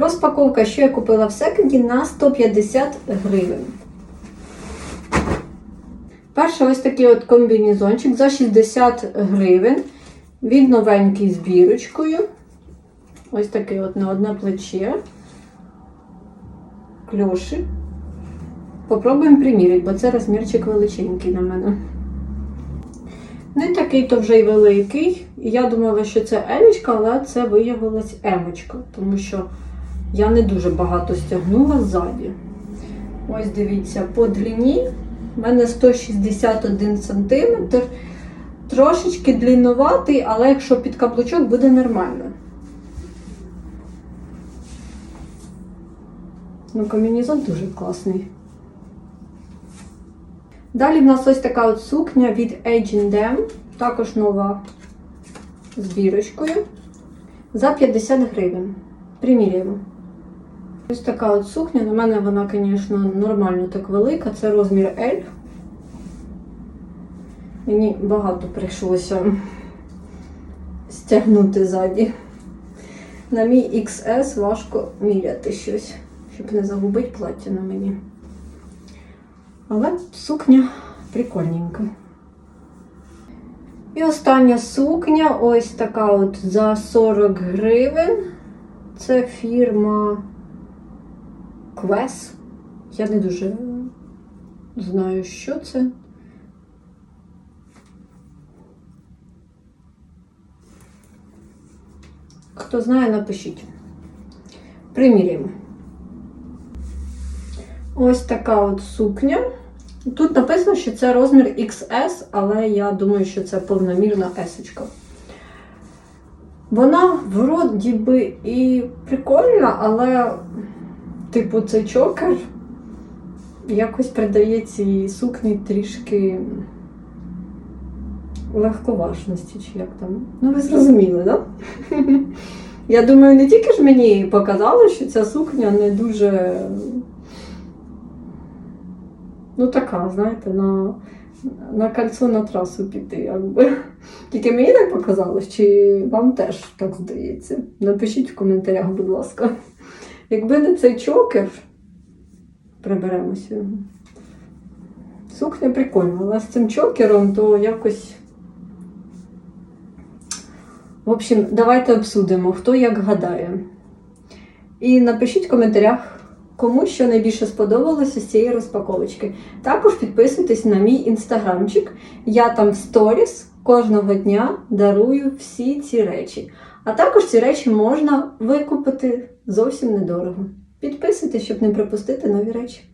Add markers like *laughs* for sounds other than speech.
Розпаковка, що я купила в секонді на 150 гривень. Перший ось такий от комбінезончик за 60 гривень. Він новенький з бірочкою. Ось такий от на одне плече. Кльоші. Попробуємо приміряти, бо це розмірчик величенький на мене. Не такий то вже й великий. Я думала, що це емочка, але це виявилась емочка, тому що я не дуже багато стягнула ззаді. Ось дивіться, по длині в мене 161 см. Трошечки длинноватий, але якщо під каблучок буде нормально. Ну, комбінезон дуже класний. Далі в нас ось така от сукня від H&M, також нова з бірочкою. За 50 гривень. Приміряємо. Ось така от сукня. На мене вона, звісно, нормально так велика. Це розмір L. Мені багато прийшлося стягнути ззаді. На мій XS важко міряти щось, щоб не загубити плаття на мені. Але сукня прикольненька. І остання сукня ось така от за 40 гривень. Це фірма Квес. Я не дуже знаю, що це. Хто знає, напишіть. Приміряємо. Ось така от сукня. Тут написано, що це розмір XS, але я думаю, що це повномірна S. Вона вроді би і прикольна, але, типу, цей чокер якось придає цій сукні трішки легковажності, чи як там. Ну, ви зрозуміли, так? Да? *laughs* Я думаю, не тільки ж мені показало, що ця сукня не дуже. Ну, така, знаєте, на на кольцо на трасу піти, якби. Тільки мені так показалось, чи вам теж так здається? Напишіть в коментарях, будь ласка. Якби не цей чокер, приберемося його. Сукня прикольна, але з цим чокером то якось. В общем, давайте обсудимо, хто як гадає. І напишіть в коментарях. Кому що найбільше сподобалося з цієї розпаковочки. Також підписуйтесь на мій інстаграмчик. Я там в сторіс кожного дня дарую всі ці речі. А також ці речі можна викупити зовсім недорого. Підписуйтесь, щоб не пропустити нові речі.